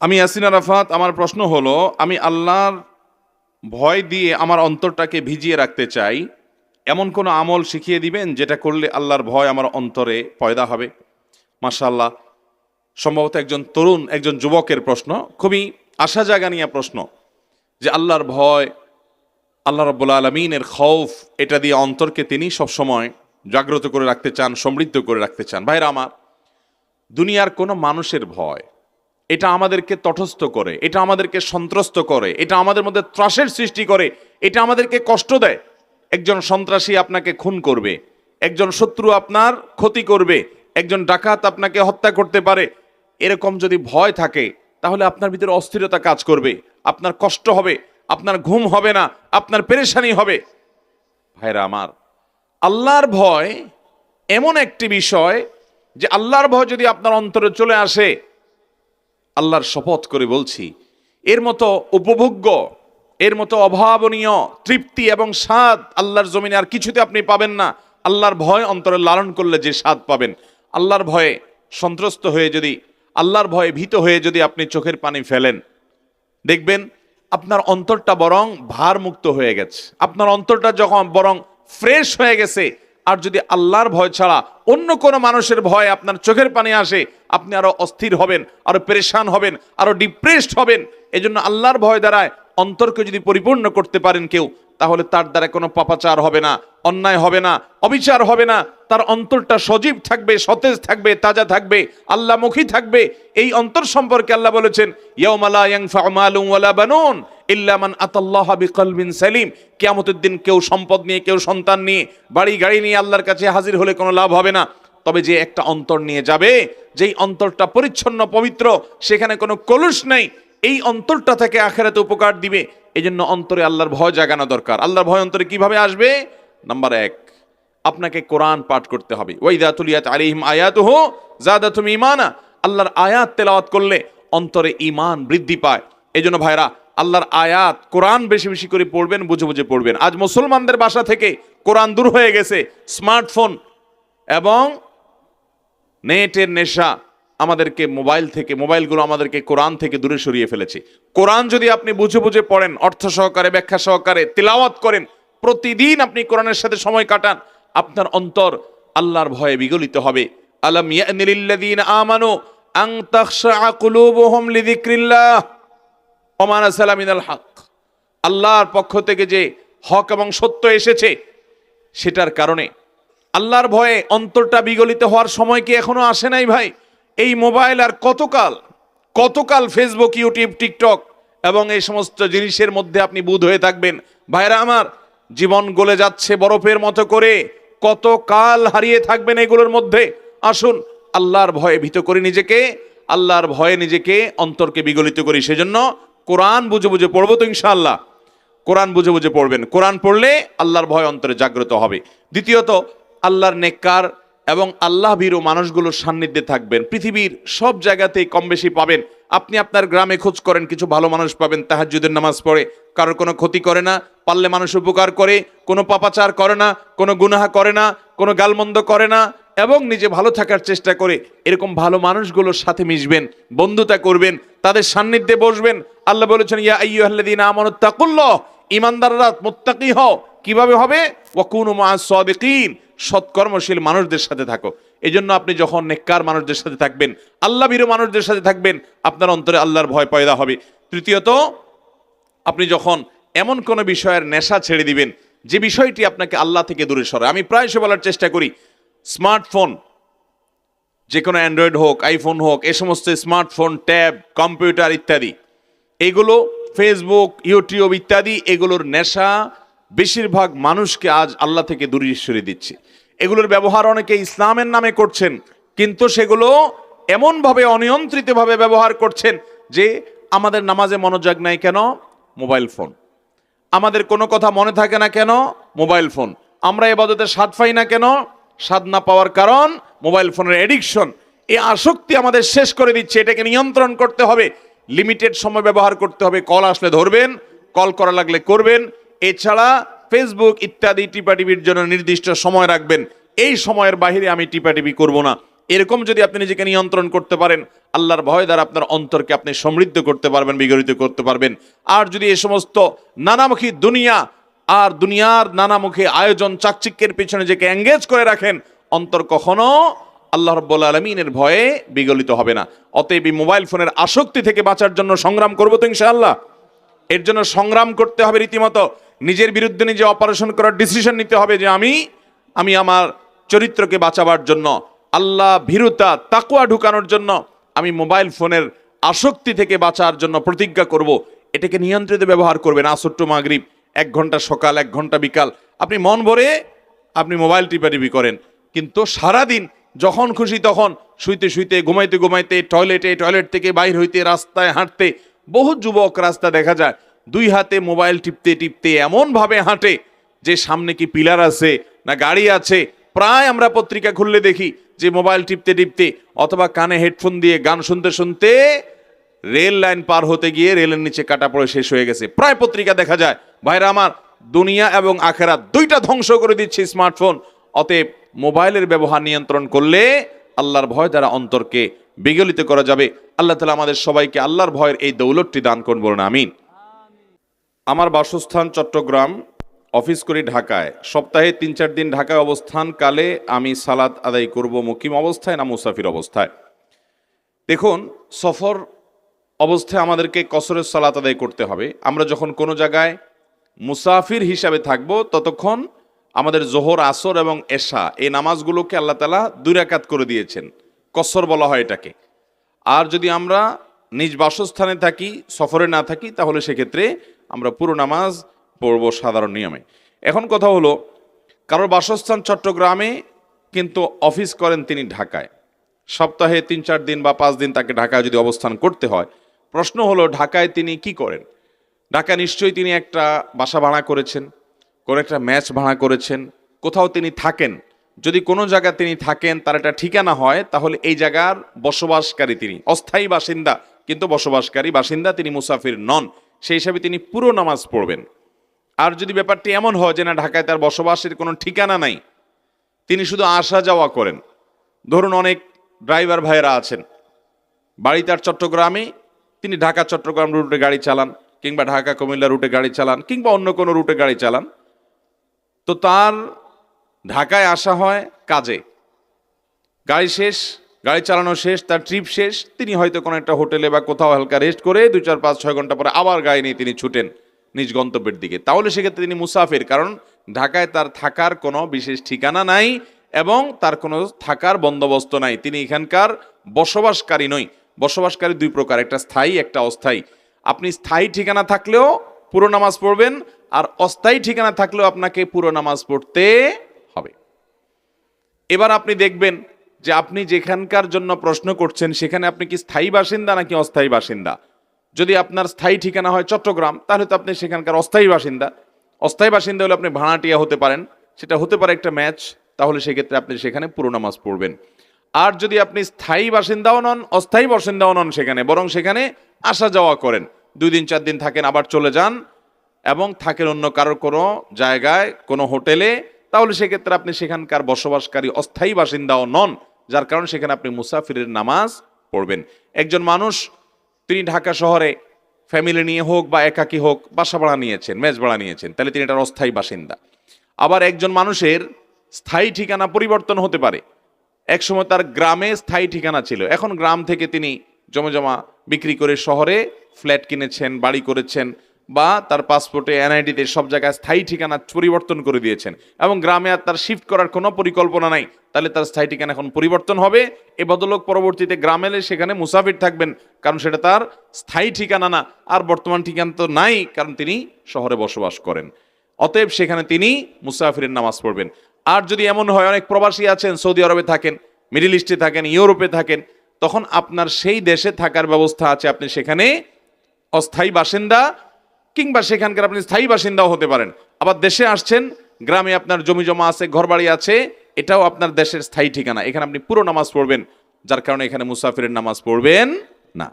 আমি ইয়াসিন আরাফাত, আমার প্রশ্ন হলো, আমি আল্লাহর ভয় দিয়ে আমার অন্তরটাকে ভিজিয়ে রাখতে চাই, এমন কোনো আমল শিখিয়ে দিবেন যেটা করলে আল্লাহর ভয় আমার অন্তরে পয়দা হবে? মাশাল্লাহ সম্ভবত একজন তরুণ, একজন যুবকের প্রশ্ন, খুবই আশা জাগা নিয়ে প্রশ্ন, যে আল্লাহর ভয়, আল্লাহ রব্বুল আলমিনের খৌফ, এটা দিয়ে অন্তরকে তিনি সবসময় জাগ্রত করে রাখতে চান, সমৃদ্ধ করে রাখতে চান। ভাইরা আমার, দুনিয়ার কোনো মানুষের ভয় এটা আমাদেরকে তটস্থ করে, এটা আমাদেরকে সন্ত্রস্ত করে, এটা আমাদের মধ্যে ত্রাসের সৃষ্টি করে, এটা আমাদেরকে কষ্ট দেয়। একজন সন্ত্রাসী আপনাকে খুন করবে, একজন শত্রু আপনার ক্ষতি করবে, একজন ডাকাত আপনাকে হত্যা করতে পারে। এরকম যদি ভয় থাকে, তাহলে আপনার ভিতরে অস্থিরতা কাজ করবে, আপনার কষ্ট হবে, আপনার ঘুম হবে না, আপনার পেরেশানি হবে। ভাইরা আমার, আল্লাহর ভয় এমন একটি বিষয় যে আল্লাহর ভয় যদি আপনার অন্তরে চলে আসে আল্লাহর শপথ করে বলছি, এর মতো উপভোগ্য, এর মতো অভাবনীয়, তৃপ্তি এবং স্বাদ আল্লাহর জমিনে আর কিছুতে আপনি পাবেন না। আল্লাহর ভয় অন্তরে লালন করলে যে স্বাদ পাবেন। আল্লাহর ভয়ে সন্ত্রস্ত হয়ে যদি, আল্লাহর ভয়ে ভীত হয়ে যদি আপনি চোখের পানি ফেলেন। দেখবেন, আপনার অন্তরটা বরং ভারমুক্ত হয়ে গেছে। আপনার অন্তরটা যখন বরং ফ্রেশ হয়ে গেছে আর যদি আল্লাহর ভয় ছাড়া অন্য কোনো মানুষের ভয় আপনার চোখের পানি আসে, আপনি আরও অস্থির হবেন, আরও পেরেশান হবেন, আরও ডিপ্রেসড হবেন। এজন্য আল্লাহর ভয় দ্বারায় অন্তরকে যদি পরিপূর্ণ করতে পারেন কেউ, তাহলে তার দ্বারা কোনো পাপাচার হবে না, অন্যায় হবে না, অবিচার হবে না। তার অন্তরটা সজীব থাকবে, সতেজ থাকবে, তাজা থাকবে আল্লাহমুখী থাকবে। এই অন্তর সম্পর্কে আল্লাহ বলেছেন ইয়াউমালা ইয়ানফাউ মালুন ওয়ালা বানুন। ইল্লা মান আতাল্লাহা বিকলবিন সালিম। কিয়ামতের দিন কেউ সম্পদ নিয়ে, কেউ সন্তান নিয়ে, বাড়ি গাড়ি নিয়ে আল্লাহর কাছে হাজির হলে কোনো লাভ হবে না। তবে যে একটা অন্তর নিয়ে যাবে, যেই অন্তরটা পরিচ্ছন্ন, পবিত্র, সেখানে কোনো কলুষ নেই, এই অন্তরটা থেকে আখেরাতে উপকার দিবে। এই জন্য অন্তরে আল্লাহর ভয় জাগানো দরকার। আল্লাহর ভয় অন্তরে কীভাবে আসবে? নাম্বার এক, আপনাকে কোরআন পাঠ করতে হবে। ওয়াইদা তুলিয়াত আলিহিম আয়াতুহু জাদাতুম ইমানা আল্লাহর আয়াত তেলাওয়াত করলে অন্তরে ইমান বৃদ্ধি পায়। এই জন্য ভাইরা আল্লাহর আয়াত কোরআন বেশি বেশি করে পড়বেন, বুঝে বুঝে পড়বেন। আজ মুসলমানদের বাসা থেকে কোরআন দূর হয়ে গেছে, স্মার্টফোন এবং নেটের নেশা আমাদেরকে মোবাইল থেকে, মোবাইলগুলো আমাদেরকে কোরআন থেকে দূরে সরিয়ে ফেলেছে। কোরআন যদি আপনি বুঝে বুঝে পড়েন, অর্থ সহকারে, ব্যাখ্যা সহকারে, তিলাওয়াত করেন, প্রতিদিন আপনি কোরআনের সাথে সময় কাটান, আপনার অন্তর আল্লাহর ভয়ে বিগলিত হবে। আলম ইয়ানিলিল্লাযীনা আমানু আন তাখশা কুলুবুহুম লিযিকরিল্লাহ। ওমা নাযালা হক। আল্লাহর পক্ষ থেকে যে হক এবং সত্য এসেছে, সেটার কারণে। আল্লাহর ভয়ে অন্তরটা বিগলিত হওয়ার সময় কি এখনও আসে নাই ভাই? এই মোবাইল আর কতকাল কতকাল ফেসবুক ইউটিউব টিকটক এবং এই সমস্ত জিনিসের মধ্যে আপনি বুধ হয়ে থাকবেন। ভাইরা আমার, জীবন গলে যাচ্ছে বরফের মতো করে কত কাল হারিয়ে থাকবেন এগুলোর মধ্যে? আসুন, আল্লাহর ভয়ে ভীত করি নিজেকে, আল্লাহর ভয়ে নিজেকে অন্তরকে বিগলিত করি। সেজন্য কোরআন বুঝে বুঝে পড়ব তো ইনশাআল্লাহ। কোরআন বুঝে বুঝে পড়বেন। কোরআন পড়লে আল্লাহর ভয় অন্তরে জাগ্রত হবে। দ্বিতীয়ত, আল্লাহর নেককার এবং আল্লাহ ভীরু মানুষগুলোর সান্নিধ্যে থাকবেন। পৃথিবীর সব জায়গাতেই কম বেশি পাবেন। আপনি আপনার গ্রামে খোঁজ করেন, কিছু ভালো মানুষ পাবেন, তাহাজ্জুদের নামাজ পড়ে। কারোর কোনো ক্ষতি করে না, পারলে মানুষ উপকার করে, কোনো পাপাচার করে না, কোনো গুনাহা করে না, কোনো গালমন্দ করে না এবং নিজে ভালো থাকার চেষ্টা করে এরকম ভালো মানুষগুলোর সাথে মিশবেন, বন্ধুতা করবেন, তাদের সান্নিধ্যে বসবেন। আল্লাহ বলেছেন, ইয়া আইয়ুহাল্লাযীনা আমানু তাকুল্লাহ, ঈমানদাররা মুত্তাকি হও। কীভাবে হবে? ওয়াকুনু মা'আস সাদিকিন, সৎকর্মশীল মানুষদের সাথে থাকো। এই জন্য আপনি যখন নেককার মানুষদের সাথে থাকবেন আল্লাহ ভীরু মানুষদের সাথে থাকবেন, আপনার অন্তরে আল্লাহর ভয় পয়দা হবে। তৃতীয়ত, আপনি যখন এমন কোনো বিষয়ের নেশা ছেড়ে দিবেন, যে বিষয়টি আপনাকে আল্লাহ থেকে দূরে সরে আমি প্রায়শ বলার চেষ্টা করি স্মার্টফোন যে কোনো অ্যান্ড্রয়েড হোক আইফোন হোক, এ সমস্ত স্মার্টফোন, ট্যাব, কম্পিউটার ইত্যাদি, এগুলো ফেসবুক ইউটিউব ইত্যাদি, এগুলোর নেশা বেশিরভাগ মানুষকে আজ আল্লাহ থেকে দূরে সরিয়ে দিচ্ছে। এগুলোর ব্যবহার অনেকে ইসলামের নামে করছেন, কিন্তু সেগুলো এমনভাবে অনিয়ন্ত্রিতভাবে ব্যবহার করছেন যে আমাদের নামাজে মনোযোগ নাই কেন? Mobile phone. আমাদের কোনো কথা মনে থাকে না কেন? Mobile phone. আমরা এবাদতে স্বাদ পাই না কেন? স্বাদ না পাওয়ার কারণ মোবাইল ফোনের এডিকশন এই আসক্তি আমাদের শেষ করে দিচ্ছে, এটাকে নিয়ন্ত্রণ করতে হবে। লিমিটেড সময় ব্যবহার করতে হবে কল আসলে ধরবেন কল করা লাগলে করবেন। এছাড়া ফেসবুক ইত্যাদি টিপাটিপির জন্য নির্দিষ্ট সময় রাখবেন। এই সময়ের বাইরে আমি টিপাটিপি করব না। এরকম যদি আপনি নিজেকে নিয়ন্ত্রণ করতে পারেন, আল্লাহর ভয় দ্বারা আপনার অন্তরকে আপনি সমৃদ্ধ করতে পারবেন, বিগড়িত করতে পারবেন। আর যদি এই সমস্ত নানামুখী দুনিয়া আর দুনিয়ার নানামুখী আয়োজন, চাকচিক্যের পিছনে নিজেকে এঙ্গেজ করে রাখেন, অন্তর কখনো আল্লাহ রব্বুল আলমিনের ভয়ে বিগলিত হবে না। অতএব মোবাইল ফোনের আসক্তি থেকে বাঁচার জন্য সংগ্রাম করব তো ইনশাআল্লাহ। এর জন্য সংগ্রাম করতে হবে রীতিমতো। নিজের বিরুদ্ধে নিজে অপারেশন করার ডিসিশন নিতে হবে যে আমি আমি আমার চরিত্রকে বাঁচাবার জন্য, আল্লাহ ভীরুতা তাকুয়া ঢুকানোর জন্য আমি মোবাইল ফোনের আসক্তি থেকে বাঁচার জন্য প্রতিজ্ঞা করব। এটাকে নিয়ন্ত্রিত ব্যবহার করবেন আসট্টু মাগরিব। এক ঘণ্টা সকাল, এক ঘণ্টা বিকাল। আপনি মন ভরে আপনি মোবাইল টিপাটিপি করেন। কিন্তু সারাদিন যখন খুশি তখন শুইতে শুইতে, ঘুমাইতে ঘুমাইতে টয়লেটে টয়লেট থেকে বাইর হইতে, রাস্তায় হাঁটতে বহু যুবক রাস্তা দেখা যায়, দুই হাতে মোবাইল টিপতে টিপতে এমনভাবে হাঁটে যে সামনে কি পিলার আছে না গাড়ি আছে। প্রায় আমরা পত্রিকা খুললে দেখি যে মোবাইল টিপতে টিপতে অথবা কানে হেডফোন দিয়ে গান শুনতে শুনতে রেল লাইন পার হতে গিয়ে রেলের নিচে কাটা পড়ে শেষ হয়ে গেছে। প্রায় পত্রিকা দেখা যায় ভাইরা, আমার দুনিয়া এবং আখেরা দুইটা ধ্বংস করে দিচ্ছে স্মার্টফোন। অতএব মোবাইলের ব্যবহার নিয়ন্ত্রণ করলে আল্লাহর ভয় দ্বারা অন্তরকে বিগলিত করা যাবে। আল্লাহ তালা আমাদের সবাইকে আল্লাহর ভয়ের এই দৌলতটি দান করুন না আমিন। আমার বাসস্থান চট্টগ্রাম, অফিস করি ঢাকায়। সপ্তাহে তিন চার দিন ঢাকায় অবস্থান কালে আমি সালাদ আদায় করব মুকিম অবস্থায় না মুসাফির অবস্থায়? দেখুন, সফর অবস্থায় আমাদেরকে কসরের সালাত আদায় করতে হবে। আমরা যখন কোনো জায়গায় মুসাফির হিসাবে থাকব ততক্ষণ আমাদের জোহর, আসর এবং এশা, এই নামাজগুলোকে আল্লাহ তালা দুই রাকাত করে দিয়েছেন। কসর বলা হয় এটাকে। আর যদি আমরা নিজ বাসস্থানে থাকি, সফরে না থাকি, তাহলে সেক্ষেত্রে আমরা পুরো নামাজ পড়ব সাধারণ নিয়মে। এখন কথা হলো, কারোর বাসস্থান চট্টগ্রামে কিন্তু অফিস করেন তিনি ঢাকায়। সপ্তাহে তিন চার দিন বা পাঁচ দিন তাকে ঢাকায় যদি অবস্থান করতে হয়। প্রশ্ন হলো, ঢাকায় তিনি কি করেন? ঢাকা নিশ্চয়ই তিনি একটা বাসা ভাড়া করেছেন, কোনো একটা ম্যাচ ভাড়া করেছেন, কোথাও তিনি থাকেন। যদি কোনো জায়গায় তিনি থাকেন, তার একটা ঠিকানা হয়, তাহলে এই জায়গার বসবাসকারী তিনি, অস্থায়ী বাসিন্দা। কিন্তু বসবাসকারী বাসিন্দা তিনি মুসাফির নন, সেই হিসাবে তিনি পুরো নামাজ পড়বেন। আর যদি ব্যাপারটি এমন হয় যে না, ঢাকায় তার বসবাসের কোনো ঠিকানা নাই, তিনি শুধু আসা যাওয়া করেন। ধরুন অনেক ড্রাইভার ভাইয়েরা আছেন বাড়ি তার চট্টগ্রামে তিনি ঢাকা চট্টগ্রাম রুটে গাড়ি চালান কিংবা ঢাকা কুমিল্লা রুটে গাড়ি চালান কিংবা অন্য কোনো রুটে গাড়ি চালান, তো তার ঢাকায় আসা হয় কাজে। গাড়ি শেষ, গাড়ি চালানো শেষ, তার ট্রিপ শেষ, তিনি হয়তো কোনো একটা হোটেলে বা কোথাও হালকা রেস্ট করে দুই, চার, পাঁচ, ছয় ঘণ্টা পরে আবার গাড়ি নিয়ে তিনি ছুটেন নিজ গন্তব্যের দিকে। তাহলে সেক্ষেত্রে তিনি মুসাফির, কারণ ঢাকায় তার থাকার কোনো বিশেষ ঠিকানা নাই এবং তার কোনো থাকার বন্দোবস্ত নাই। তিনি এখানকার বসবাসকারী নই। বসবাসকারী দুই প্রকার, একটা স্থায়ী, একটা অস্থায়ী। আপনি স্থায়ী ঠিকানা থাকলেও পুরো নামাজ পড়বেন আর অস্থায়ী ঠিকানা থাকলেও আপনাকে পুরো নামাজ পড়তে হবে। এবার আপনি দেখবেন যে আপনি যেখানকার জন্য প্রশ্ন করছেন, সেখানে আপনি কি স্থায়ী বাসিন্দা নাকি অস্থায়ী বাসিন্দা? যদি আপনার স্থায়ী ঠিকানা হয় চট্টগ্রাম, তাহলে তো আপনি সেখানকার অস্থায়ী বাসিন্দা। অস্থায়ী বাসিন্দা হলে আপনি ভাড়াটিয়া হতে পারেন, সেটা হতে পারে একটা ম্যাচ, তাহলে সেক্ষেত্রে আপনি সেখানে পুরো নামাজ পড়বেন। আর যদি আপনি স্থায়ী বাসিন্দাও নন, অস্থায়ী বাসিন্দাও নন সেখানে, বরং সেখানে আসা যাওয়া করেন দুই দিন, চার দিন থাকেন, আবার চলে যান এবং থাকেন অন্য কারোর কোনো জায়গায়, কোনো হোটেলে, তাহলে সেক্ষেত্রে আপনি সেখানকার বসবাসকারী অস্থায়ী বাসিন্দাও নন, যার কারণে সেখানে আপনি মুসাফিরের নামাজ পড়বেন। একজন মানুষ তিনি ঢাকা শহরে ফ্যামিলি নিয়ে হোক বা একাকী হোক, বাসা ভাড়া নিয়েছেন, মেজ ভাড়া নিয়েছেন, তাহলে তিনি এটার অস্থায়ী বাসিন্দা। আবার একজন মানুষের স্থায়ী ঠিকানা পরিবর্তন হতে পারে। একসময় তার গ্রামে স্থায়ী ঠিকানা ছিল, এখন গ্রাম থেকে তিনি জমা বিক্রি করে শহরে ফ্ল্যাট কিনেছেন, বাড়ি করেছেন বা তার পাসপোর্টে এনআইডিতে সব জায়গায় স্থায়ী ঠিকানা পরিবর্তন করে দিয়েছেন এবং গ্রামে আর তার শিফট করার কোনো পরিকল্পনা নাই। তাহলে তার স্থায়ী ঠিকানা এখন পরিবর্তন হবে। এ বদলোক পরবর্তীতে গ্রামে এলে সেখানে মুসাফির থাকবেন, কারণ সেটা তার স্থায়ী ঠিকানা না। আর বর্তমান ঠিকানা তো নাই, কারণ তিনি শহরে বসবাস করেন। অতএব সেখানে তিনি মুসাফিরের নামাজ পড়বেন। আর যদি এমন হয়, অনেক প্রবাসী আছেন, সৌদি আরবে থাকেন, মিডিল ইস্টে থাকেন, ইউরোপে থাকেন তখন আপনার সেই দেশে থাকার ব্যবস্থা আছে, আপনি সেখানে অস্থায়ী বাসিন্দা কিংবা সেখানকার আপনি স্থায়ী বাসিন্দাও হতে পারেন। আবার দেশে আসছেন, গ্রামে আপনার জমি জমা আছে, ঘরবাড়ি আছে, এটাও আপনার দেশের স্থায়ী ঠিকানা। এখানে আপনি পুরো নামাজ পড়বেন, যার কারণে এখানে মুসাফিরের নামাজ পড়বেন না।